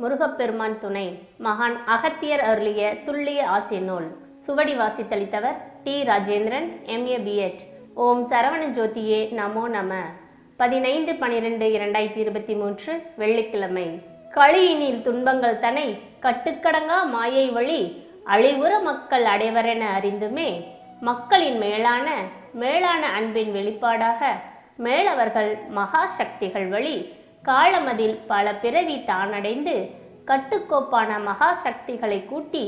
முருகப்பெருமான் துணை மகான் அகத்தியர் அருளிய துல்லிய ஆசிய நூல். சுவடி வாசித்தளித்தவர் டி. ராஜேந்திரன் எம்ஏ பிஎட் ஓம் சரவண ஜோதியே நமோ நம. பதினைந்து பனிரெண்டு இரண்டாயிரத்தி இருபத்தி மூன்று வெள்ளிக்கிழமை. களியினில் துன்பங்கள் தனை கட்டுக்கடங்கா மாயை வழி அழிவுற மக்கள் அடைவரென அறிந்துமே மக்களின் மேலான மேலான அன்பின் வெளிப்பாடாக மேலவர்கள் மகா சக்திகள் வழி காலமதில் பல பிறவி தானடைந்து கட்டுக்கோப்பான மகா சக்திகளை கூட்டி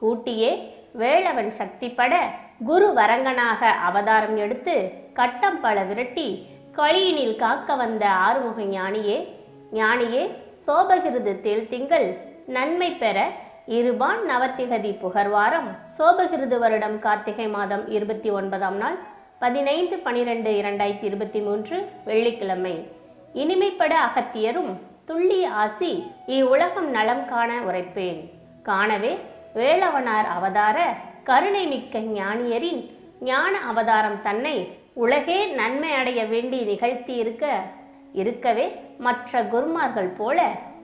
கூட்டியே வேளவன் சக்திப்பட குரு வரங்கனாக அவதாரம் எடுத்து கட்டம் பல விரட்டி கழியினில் காக்க வந்த ஆறுமுக ஞானியே ஞானியே சோபகிருது தேல் திங்கள் நன்மை பெற இருபான் நவத்திகதி புகர்வாரம் சோபகிருது வருடம் கார்த்திகை மாதம் இருபத்தி ஒன்பதாம் நாள் பதினைந்து பனிரெண்டு இரண்டாயிரத்தி இருபத்தி மூன்று வெள்ளிக்கிழமை. இனிமைப்பட அகத்தியரும் துள்ளி ஆசி இவ்வுலகம் நலம் காண உரைப்பேன். காணவே வேளவனார் அவதார கருணை மிக்க ஞானியரின் ஞான அவதாரம் தன்னை உலகே நன்மை அடைய வேண்டி நிகழ்த்தி இருக்க இருக்கவே மற்ற குருமார்கள் போல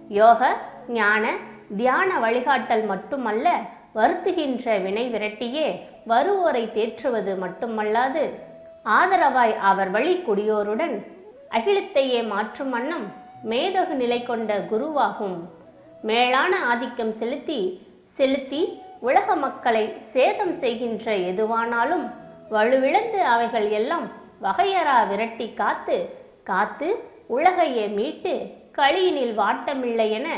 யோக ஞான தியான வழிகாட்டல் மட்டுமல்ல வருத்துகின்ற வினை விரட்டியே வருவோரை தேற்றுவது மட்டுமல்லாது ஆதரவாய் அவர் வழி குடியோருடன் அகிலத்தையே மாற்றும் வண்ணம் மேதகு நிலை கொண்ட குருவாகும். மேலான ஆதிக்கம் செலுத்தி செலுத்தி உலக மக்களை சேதம் செய்கின்ற எதுவானாலும் வலுவிழந்து அவைகள் எல்லாம் வகையறா விரட்டி காத்து காத்து உலகையே மீட்டு களியினில் வாட்டமில்லை என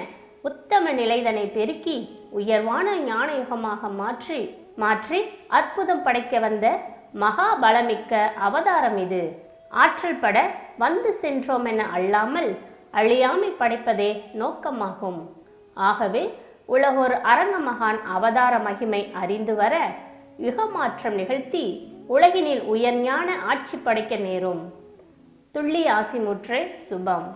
உத்தம நிலைதனை பெருக்கி உயர்வான ஞானயுகமாக மாற்றி மாற்றி அற்புதம் படைக்க வந்த மகாபலமிக்க அவதாரம் இது. ஆற்றல் பட வந்து சென்றோம் என அல்லாமல் அழியாமை படைப்பதே நோக்கமாகும். ஆகவே உலகோர் அரங்க மகான் அவதார மகிமை அறிந்து வர யுகமாற்றம் நிகழ்த்தி உலகினில் உயர்ஞான ஆட்சி படைக்க நேரும். துள்ளி ஆசிமுற்றே சுபம்.